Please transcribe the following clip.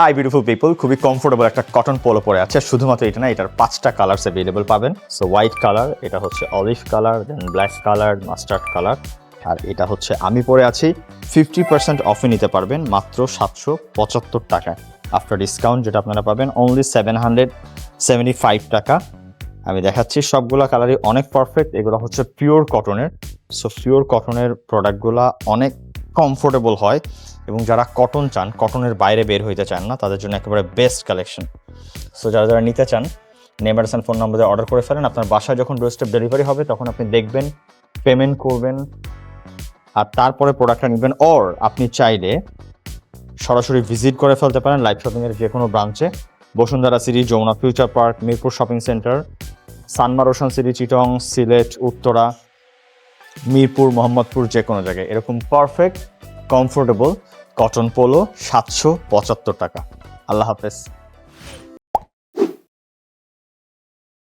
High beautiful people খুবই comfortable একটা cotton polo পরে আছে। শুধুমাত্র এটা না, এটার পাঁচটা কালার্স অ্যাভেলেবল পাবেন। সো হোয়াইট কালার এটা হচ্ছে olive colour then black colour mustard colour আর এটা হচ্ছে আমি পরে আছি। ফিফটি পার্সেন্ট অফে নিতে পারবেন মাত্র সাতশো পঁচাত্তর টাকায় আফটার ডিসকাউন্ট যেটা আপনারা পাবেন only seven hundred seventy five টাকা। আমি দেখাচ্ছি সবগুলা কালারই অনেক পারফেক্ট এগুলো হচ্ছে পিওর কটনের সো পিওর কটনের প্রোডাক্টগুলা অনেক কমফোর্টেবল হয় এবং যারা কটন চান কটনের বাইরে বের হইতে চান না, তাদের জন্য একেবারে বেস্ট কালেকশন সো যারা যারা নিতে চান নেমার্স অ্যান্ড ফোন নম্বরে অর্ডার করে ফেলেন। আপনার বাসায় যখন ডোর স্টেপ ডেলিভারি হবে, তখন আপনি দেখবেন পেমেন্ট করবেন, আর তারপরে প্রোডাক্টটা নেবেন। অর আপনি চাইলে সরাসরি ভিজিট করে ফেলতে পারেন লাইভ শপিংয়ের যে কোনো ব্রাঞ্চে Bashundhara city Jamuna future park Mirpur shopping centre Sanmar ocean city Chittagong Sylhet Uttara Mirpur, Mohammadpur যে কোনো জায়গায়। এরকম পারফেক্ট কমফোর্টেবল কটন পোলো সাতশো পঁচাত্তর টাকা। আল্লাহ হাফেজ।